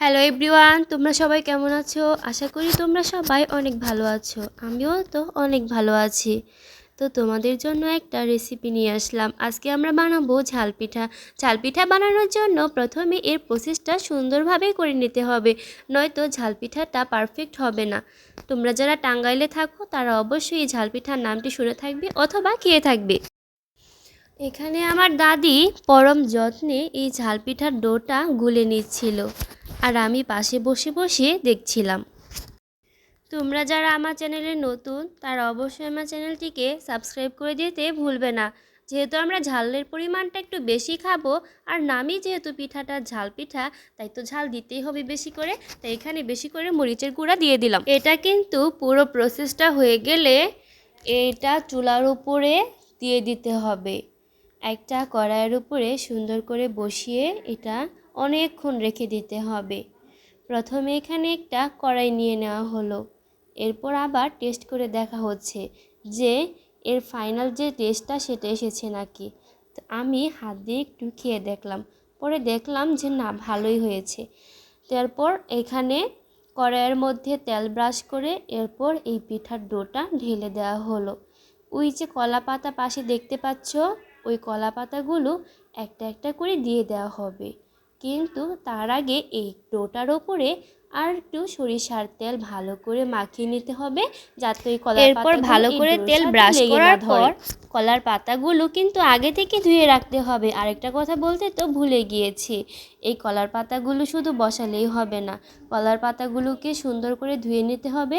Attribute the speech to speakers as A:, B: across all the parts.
A: Hello everyone তোমরা সবাই কেমন আছো? আশা করি তোমরা সবাই অনেক ভালো আছো। আমিও তো অনেক ভালো আছি। তো তোমাদের জন্য একটা রেসিপি নিয়ে আসলাম। আজকে আমরা বানাবো ঝাল পিঠা। ঝাল পিঠা বানানোর জন্য প্রথমে এর প্রসেসটা সুন্দরভাবে করে নিতে হবে। নয়তো ঝাল পিঠাটা পারফেক্ট হবে না। তোমরা যারা টাঙ্গাইলে থাকো, তারা অবশ্যই এই ঝাল পিঠার নামটি শুনে থাকবে অথবা খেয়ে থাকবে। এখানে আমার দাদি পরম যত্নে এই ঝাল পিঠার ডোটা গুলে নিচ্ছিল। আর আমি পাশে বসে বসে দেখছিলাম। তোমরা যারা আমার চ্যানেলে নতুন, তারা অবশ্যই আমার চ্যানেলটিকে সাবস্ক্রাইব করে দিতে ভুলবে না। যেহেতু আমরা ঝালের পরিমাণটা একটু বেশি খাব, আর নামই যেহেতু পিঠাটা ঝাল পিঠা, তাই তো ঝাল দিতেই হবে বেশি করে, তাই এখানে বেশি করে মরিচের গুঁড়া দিয়ে দিলাম। এটা কিন্তু পুরো প্রসেসটা হয়ে গেলে এটা চুলার উপরে দিয়ে দিতে হবে। একটা কড়াইয়ের উপরে সুন্দর করে বসিয়ে এটা অনেকক্ষণ রেখে দিতে হবে। প্রথমে এখানে একটা কড়াই নিয়ে নেওয়া হলো। এরপর আবার টেস্ট করে দেখা হচ্ছে যে এর ফাইনাল যে টেস্টটা সেটা এসেছে নাকি। তো আমি হাত দিয়ে একটু খেয়ে দেখলাম। পরে দেখলাম যে না, ভালোই হয়েছে। তারপর এখানে কড়াইয়ের মধ্যে তেল ব্রাশ করে এরপর এই পিঠার ডোটা ঢেলে দেওয়া হলো। ওই যে কলা পাতা পাশে দেখতে পাচ্ছ ওই কলা পাতাগুলো একটা একটা করে দিয়ে দেওয়া হবে। কিন্তু তার আগে এই ডোটার ওপরে আর একটু সরিষার তেল ভালো করে মাখিয়ে নিতে হবে যাতে ওই কলার এরপর ভালো করে তেল ব্রাশ করার পর কলার পাতাগুলো কিন্তু আগে থেকে ধুয়ে রাখতে হবে। আরেকটা কথা বলতে তো ভুলে গিয়েছি এই কলার পাতাগুলো শুধু বসালেই হবে না। কলার পাতাগুলোকে সুন্দর করে ধুয়ে নিতে হবে।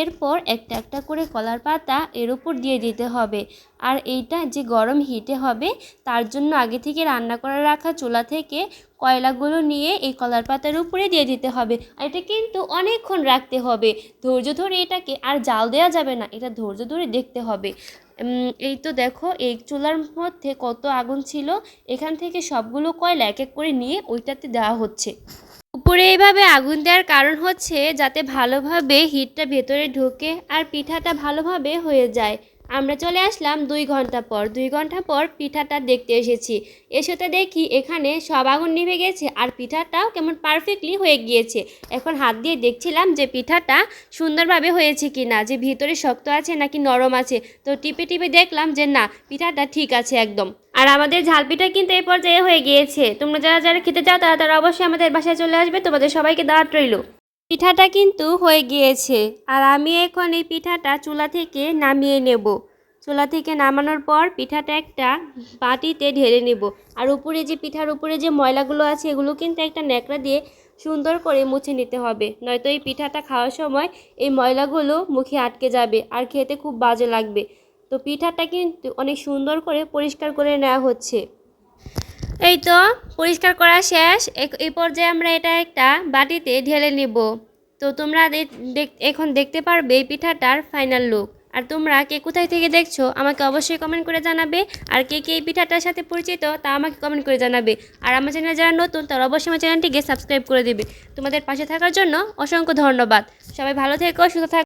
A: এরপর একটা একটা করে কলার পাতা এর উপর দিয়ে দিতে হবে। আর এইটা যে গরম হিটে হবে তার জন্য আগে থেকে রান্না করে রাখা চুলা থেকে কয়লাগুলো নিয়ে এই কলার পাতার উপরে দিয়ে দিতে হবে। আর এটা কিন্তু অনেকক্ষণ রাখতে হবে। ধৈর্য ধরে এটাকে আর জাল দেওয়া যাবে না, এটা ধৈর্য ধরে দেখতে হবে। এই তো দেখো, এই চুলার মধ্যে কত আগুন ছিল, এখান থেকে সবগুলো কয়লা এক এক করে নিয়ে ওইটাতে দেওয়া হচ্ছে। উপরে এইভাবে আগুন দেওয়ার কারণ হচ্ছে যাতে ভালোভাবে হিটটা ভেতরে ঢোকে আর পিঠাটা ভালোভাবে হয়ে যায়। আমরা চলে আসলাম দুই ঘণ্টা পর। দুই ঘণ্টা পর পিঠাটা দেখতে এসেছি। এসেতে দেখি এখানে সব আগুন নিভে গেছে আর পিঠাটাও কেমন পারফেক্টলি হয়ে গিয়েছে। এখন হাত দিয়ে দেখছিলাম যে পিঠাটা সুন্দরভাবে হয়েছে কি না যে ভিতরে শক্ত আছে নাকি নরম আছে। তো টিপে টিপে দেখলাম যে না, পিঠাটা ঠিক আছে একদম। আর আমাদের ঝাল পিঠা কিন্তু এই পর্যায়ে হয়ে গিয়েছে। তোমরা যারা যারা খেতে চাও তারা তারা অবশ্যই আমাদের বাসায় চলে আসবে। তোমাদের সবাইকে দাওয়াত রইল। পিঠাটা কিন্তু হয়ে গিয়েছে। আর আমি এখন এই পিঠাটা চুলা থেকে নামিয়ে নেব। চুলা থেকে নামানোর পর পিঠাটা একটা বাটিতে ঢেলে নেব। আর উপরে যে পিঠার উপরে যে ময়লাগুলো আছে, এগুলো কিন্তু একটা ন্যাকড়া দিয়ে সুন্দর করে মুছে নিতে হবে। নয়তো এই পিঠাটা খাওয়ার সময় এই ময়লাগুলো মুখে আটকে যাবে আর খেতে খুব বাজে লাগবে। তো পিঠাটা কিন্তু অনেক সুন্দর করে পরিষ্কার করে নেওয়া হচ্ছে। এই তো, পরিষ্কার করা শেষ। এই পর্যায়ে আমরা এটা একটা বাটিতে ঢেলে নিব। তো তোমরা এখন দেখতে পারবে এই পিঠাটার ফাইনাল লুক আর তোমরা কে কোথায় থেকে দেখছ, আমাকে অবশ্যই কমেন্ট করে জানাবে। আর কে কে এই পিঠাটার সাথে পরিচিত, তা আমাকে কমেন্ট করে জানাবে। আর আমার চ্যানেলে যারা নতুন, তারা অবশ্যই আমার চ্যানেলটিকে সাবস্ক্রাইব করে দেবে। তোমাদের পাশে থাকার জন্য অসংখ্য ধন্যবাদ। সবাই ভালো থেকো, সুস্থ থাকো।